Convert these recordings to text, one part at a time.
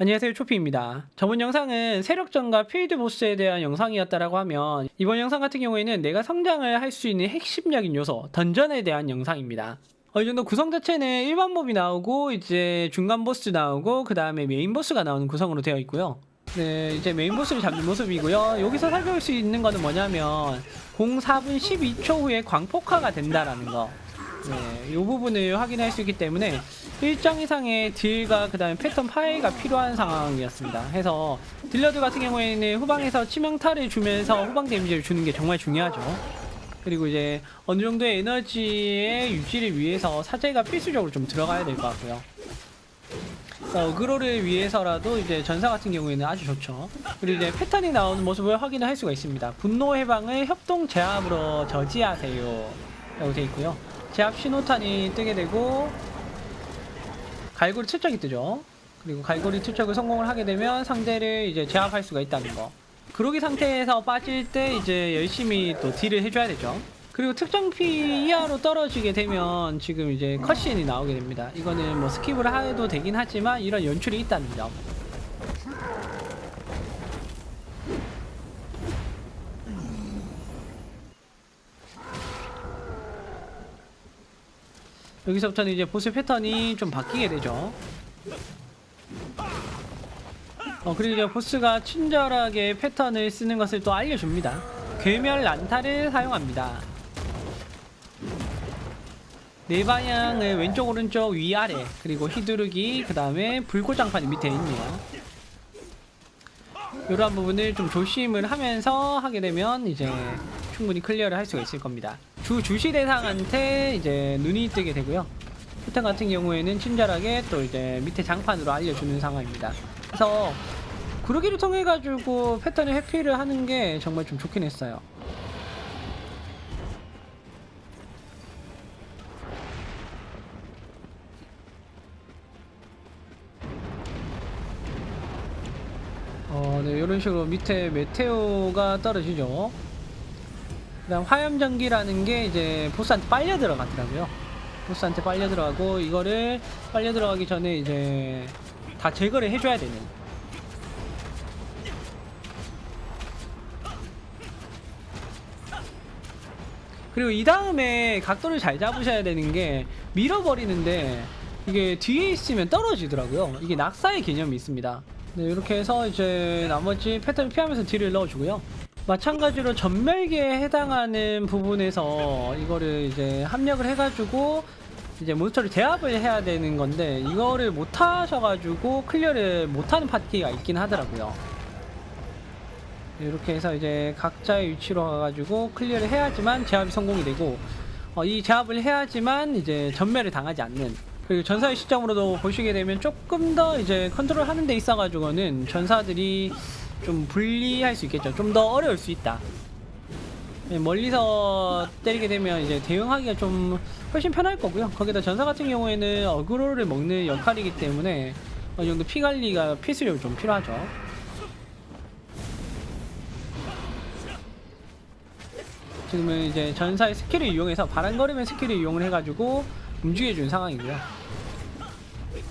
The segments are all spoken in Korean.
안녕하세요 초피입니다. 저번 영상은 세력전과 필드 보스에 대한 영상이었다라고 하면 이번 영상 같은 경우에는 내가 성장을 할 수 있는 핵심적인 요소 던전에 대한 영상입니다. 어, 이 정도 구성 자체는 일반 몹이 나오고 이제 중간 보스 나오고 그 다음에 메인 보스가 나오는 구성으로 되어 있고요. 네, 이제 메인 보스를 잡는 모습이고요. 여기서 살펴볼 수 있는 거는 뭐냐면 04분 12초 후에 광폭화가 된다라는 거. 네, 이 부분을 확인할 수 있기 때문에 일정 이상의 딜과 그 다음에 패턴 파괴가 필요한 상황이었습니다. 해서 딜러들 같은 경우에는 후방에서 치명타를 주면서 후방 데미지를 주는 게 정말 중요하죠. 그리고 이제 어느 정도의 에너지의 유지를 위해서 사제가 필수적으로 좀 들어가야 될 것 같고요. 어, 어그로를 위해서라도 이제 전사 같은 경우에는 아주 좋죠. 그리고 이제 패턴이 나오는 모습을 확인을 할 수가 있습니다. 분노 해방을 협동 제압으로 저지하세요. 라고 되어 있고요. 제압 신호탄이 뜨게 되고 갈고리 투척이 뜨죠. 그리고 갈고리 투척을 성공을 하게 되면 상대를 이제 제압할 수가 있다는 거. 그러기 상태에서 빠질 때 이제 열심히 또 딜을 해줘야 되죠. 그리고 특정 피 이하로 떨어지게 되면 지금 이제 컷신이 나오게 됩니다. 이거는 뭐 스킵을 해도 되긴 하지만 이런 연출이 있다는 점. 여기서부터는 이제 보스 패턴이 좀 바뀌게 되죠. 어, 그리고 이제 보스가 친절하게 패턴을 쓰는 것을 또 알려줍니다. 괴멸 난타를 사용합니다. 네 방향을 왼쪽 오른쪽 위아래 그리고 휘두르기 그 다음에 불꽃장판이 밑에 있네요. 이러한 부분을 좀 조심을 하면서 하게 되면 이제 충분히 클리어를 할 수가 있을 겁니다. 주 주시 대상한테 이제 눈이 뜨게 되고요. 패턴 같은 경우에는 친절하게 또 이제 밑에 장판으로 알려주는 상황입니다. 그래서 구르기를 통해 가지고 패턴을 회피를 하는 게 정말 좀 좋긴 했어요. 어, 네, 이런 식으로 밑에 메테오가 떨어지죠. 그다음 화염 전기라는 게 이제 보스한테 빨려 들어가더라고요. 보스한테 빨려 들어가고 이거를 빨려 들어가기 전에 이제 다 제거를 해줘야 되는. 그리고 이 다음에 각도를 잘 잡으셔야 되는 게 밀어버리는데 이게 뒤에 있으면 떨어지더라고요. 이게 낙사의 개념이 있습니다. 네, 이렇게 해서 이제 나머지 패턴을 피하면서 딜을 넣어주고요. 마찬가지로 전멸기에 해당하는 부분에서 이거를 이제 합력을 해가지고 이제 몬스터를 제압을 해야 되는 건데 이거를 못 하셔가지고 클리어를 못하는 파티가 있긴 하더라고요. 이렇게 해서 이제 각자의 위치로 가가지고 클리어를 해야지만 제압이 성공이 되고 어, 이 제압을 해야지만 이제 전멸을 당하지 않는 그리고 전사의 시점으로도 보시게 되면 조금 더 이제 컨트롤 하는 데 있어가지고는 전사들이 좀 불리할 수 있겠죠. 좀 더 어려울 수 있다. 예, 멀리서 때리게 되면 이제 대응하기가 좀 훨씬 편할 거고요. 거기다 전사 같은 경우에는 어그로를 먹는 역할이기 때문에 어느 정도 피 관리가 필수적으로 좀 필요하죠. 지금은 이제 전사의 스킬을 이용해서 바람거리면 스킬을 이용을 해가지고 움직여준 상황이고요.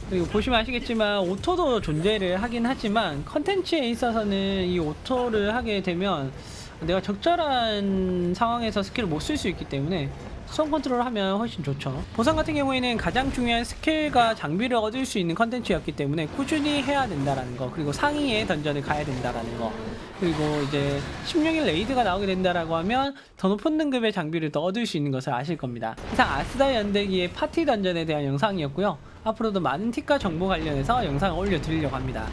그리고 보시면 아시겠지만 오토도 존재를 하긴 하지만 컨텐츠에 있어서는 이 오토를 하게 되면 내가 적절한 상황에서 스킬을 못 쓸 수 있기 때문에 수동 컨트롤 하면 훨씬 좋죠. 보상 같은 경우에는 가장 중요한 스킬과 장비를 얻을 수 있는 컨텐츠였기 때문에 꾸준히 해야 된다라는 거 그리고 상위의 던전을 가야 된다라는 거 그리고 이제 16일 레이드가 나오게 된다라고 하면 더 높은 등급의 장비를 더 얻을 수 있는 것을 아실 겁니다. 이상 아스다 연대기의 파티 던전에 대한 영상이었고요. 앞으로도 많은 팁과 정보 관련해서 영상을 올려드리려고 합니다.